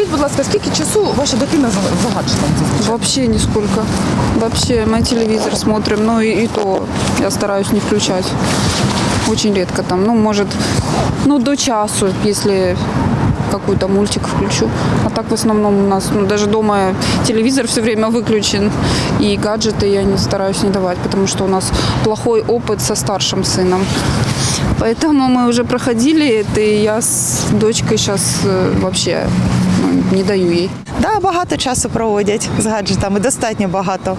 Скажіть, будь ласка, скільки часу ваша дитина за, за гаджетом зазвичай? Вообще нисколько. Вообще мы телевизор смотрим, но и, и то я стараюсь не включать. Очень редко там, ну, может, ну, до часу, если какой-то мультик включу. А так в основном у нас, ну, даже дома телевизор все время выключен, и гаджеты я не стараюсь не давать, потому что у нас плохой опыт со старшим сыном. Поэтому мы уже проходили это, и я с дочкой сейчас вообще ну, не даю ей. Да, багато часу проводять з гаджетами, достатньо багато.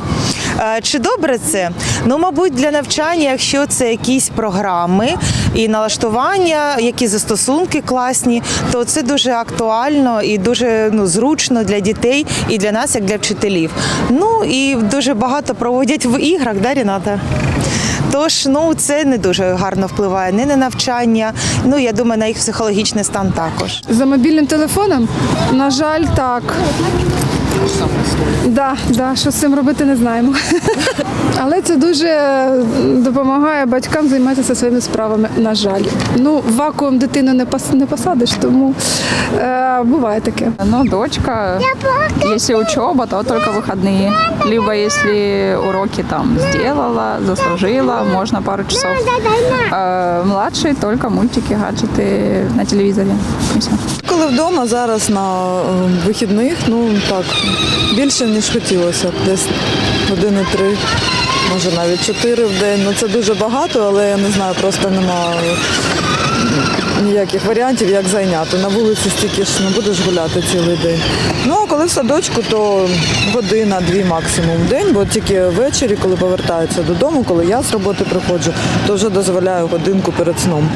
Е, Чи добре це? Ну, мабуть, для навчання, якщо це якісь програми і налаштування, які застосунки класні, то це дуже актуально і дуже ну, зручно для дітей і для нас, як для вчителів. Ну і дуже багато проводять в іграх, да, Ріната? Тож ну це не дуже гарно впливає ні на навчання. Ну я думаю, на їх психологічний стан також. За мобільним телефоном? На жаль, так. Да, да, що з цим робити, не знаємо. Але це дуже допомагає батькам займатися своїми справами, на жаль. Ну, вакуум дитину не посадиш, тому е, буває таке. Ну, дочка, если учеба, то только выходные. Либо если уроки там сделала, заслужила, можно пару часов. Э, младший только мультики, гаджеты на телевизоре. И всё. Коли вдома зараз на е, вихідних, ну так, більше ніж хотілося б. Десь години три, може навіть чотири в день. Ну це дуже багато, але я не знаю, просто немає ніяких варіантів, як зайняти. На вулиці стільки ж не будеш гуляти цілий день. Ну а коли в садочку, то година-дві максимум в день, бо тільки ввечері, коли повертаються додому, коли я з роботи приходжу, то вже дозволяю годинку перед сном.